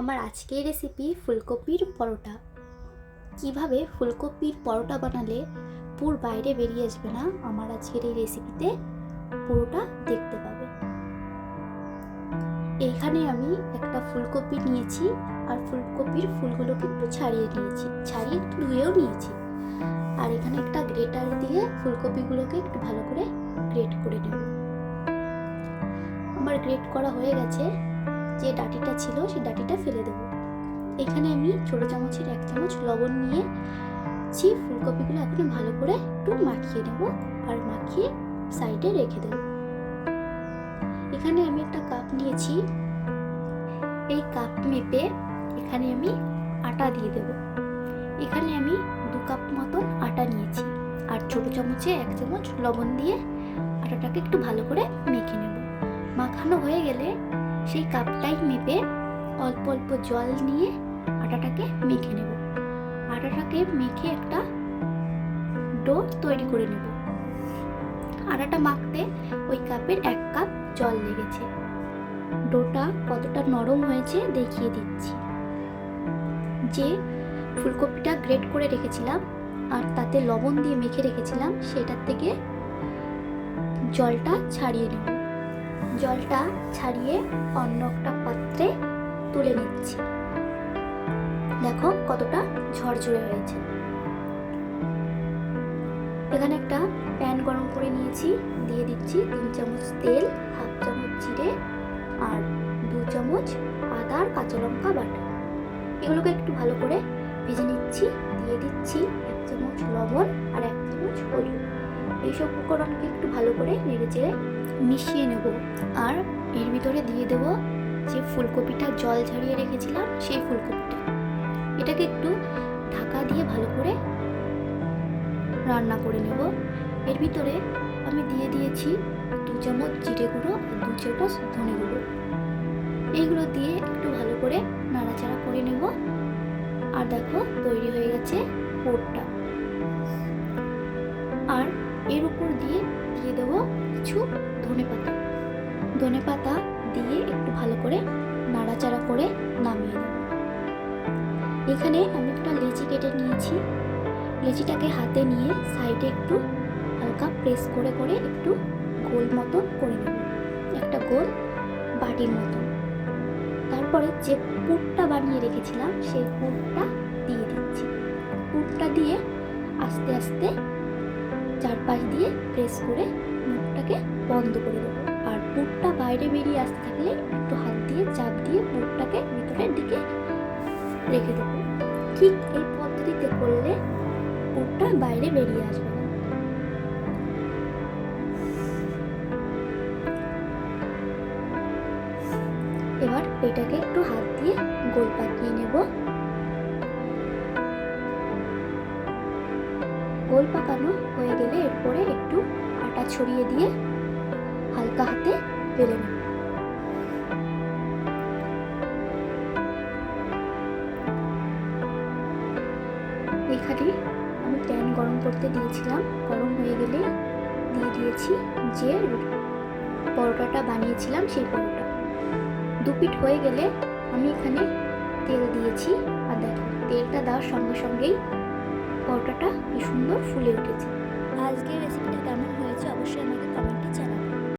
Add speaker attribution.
Speaker 1: আমার আজকের রেসিপি ফুলকপির পরোটা। কীভাবে ফুলকপির পরোটা বানালে পুর বাইরে বেরিয়ে আসবে না, আমার আজকের এই রেসিপিতে পুরোটা দেখতে পাবে। এইখানে আমি একটা ফুলকপি নিয়েছি আর ফুলকপির ফুলগুলোকে একটু ছাড়িয়ে নিয়েছি, ছাড়িয়ে একটু ধুয়েও নিয়েছি। আর এখানে একটা গ্রেটার দিয়ে ফুলকপিগুলোকে একটু ভালো করে গ্রেট করে নেব। আমার গ্রেট করা হয়ে গেছে। যে ডাটিটা ছিল সেই ডাটিটা ফেলে দেবো। এখানে আমি ছোট চামচের এক চামচ লবণ নিয়ে ছি ফুলকপিগুলো এখন ভালো করে একটু মাখিয়ে নেব আর মাখিয়ে সাইডে রেখে দেব। এখানে আমি একটা কাপ নিয়েছি। এই কাপ মেপে এখানে আমি আটা দিয়ে দেব। এখানে আমি দু কাপ মতন আটা নিয়েছি আর ছোট চামচে এক চামচ লবণ দিয়ে আটাটাকে একটু ভালো করে মেখে নেব। মাখানো হয়ে গেলে সেই কাপটাই মেপে অল্প অল্প জল নিয়ে আটাটাকে মেখে নেব। আটাটাকে মেখে একটা ডো তৈরি করে নেব। আটাটা মাখতে ওই কাপের এক কাপ জল লেগেছে। ডোটা কতটা নরম হয়েছে দেখিয়ে দিচ্ছি। যে ফুলকপিটা গ্রেট করে রেখেছিলাম আর তাতে লবণ দিয়ে মেখে রেখেছিলাম, সেটার থেকে জলটা ছাড়িয়ে নেব। জলটা ছাড়িয়ে অন্য একটা পাত্রে তুলে নিচ্ছি। দেখো কতটা ঝরঝরে হয়েছে। এখানে একটা প্যান গরম করে নিয়েছি, দিয়ে দিচ্ছি তিন চামচ তেল, হাফ চামচ জিরে আর দু চামচ আদা আর কাঁচা লঙ্কা বাটা। এগুলোকে একটু ভালো করে ভেজে নিচ্ছি, দিয়ে দিচ্ছি এক চামচ এইসব উপকরণকে একটু ভালো করে নেড়ে চেড়ে মিশিয়ে নেব। আর এর ভিতরে দিয়ে দেব যে ফুলকপিটা জল ঝরিয়ে রেখেছিলাম, সেই ফুলকপিটা। এটাকে একটু ঢাকা দিয়ে ভালো করে রান্না করে নেব। এর ভিতরে আমি দিয়ে দিয়েছি দু চামচ জিরে গুঁড়ো আর দু চামচ ধনে গুঁড়ো। এইগুলো দিয়ে একটু ভালো করে নাড়াচাড়া করে নেব। আর দেখো তৈরি হয়ে গেছে পোরটা কিছু ধনে পাতা। ধনে পাতা দিয়ে একটু ভালো করে নাড়াচাড়া করে নামিয়ে দেব এখানে আমি একটা লেচি কেটে নিয়েছি। লেচিটাকে হাতে নিয়ে সাইডে একটু হালকা প্রেস করে করে একটু গোল মতন করে নেব। একটা গোল বাটির মতন তারপরে যে পুরটা বানিয়ে রেখেছিলাম, সেই পুরটা দিয়ে দিচ্ছি। পুরটা দিয়ে আস্তে আস্তে চারপাশ দিয়ে প্রেস করে মুখটাকে বন্ধ করে দেবো। আর পুরটা বাইরে বেরিয়ে আসতে থাকলে একটু হাত দিয়ে, চাপ দিয়ে পুরটাকে ভিতরের দিকে রেখে দেবো। ঠিক এই পদ্ধতিতে করলে পুরটা বাইরে বেরিয়ে আসবে এবার এটাকে একটু হাত দিয়ে গোল পাকিয়ে নেব। গোল পাকানো হয়ে গেলে এরপরে একটু আটা ছড়িয়ে দিয়ে হালকা হাতে বেলে নেব। এখানে আমি প্যান গরম করতে দিয়েছিলাম। গরম হয়ে গেলে দিয়ে দিয়েছি যে পরোটাটা বানিয়েছিলাম সেই পরোটা। দু পিঠ হয়ে গেলে আমি এখানে তেল দিয়েছি আর দেখো তেলটা দেওয়ার সঙ্গে সঙ্গেই পরোটাটা কি সুন্দর ফুলে উঠেছে। আজকের রেসিপিটা কেমন হয়েছে অবশ্যই আমাকে কমেন্টে জানাবে।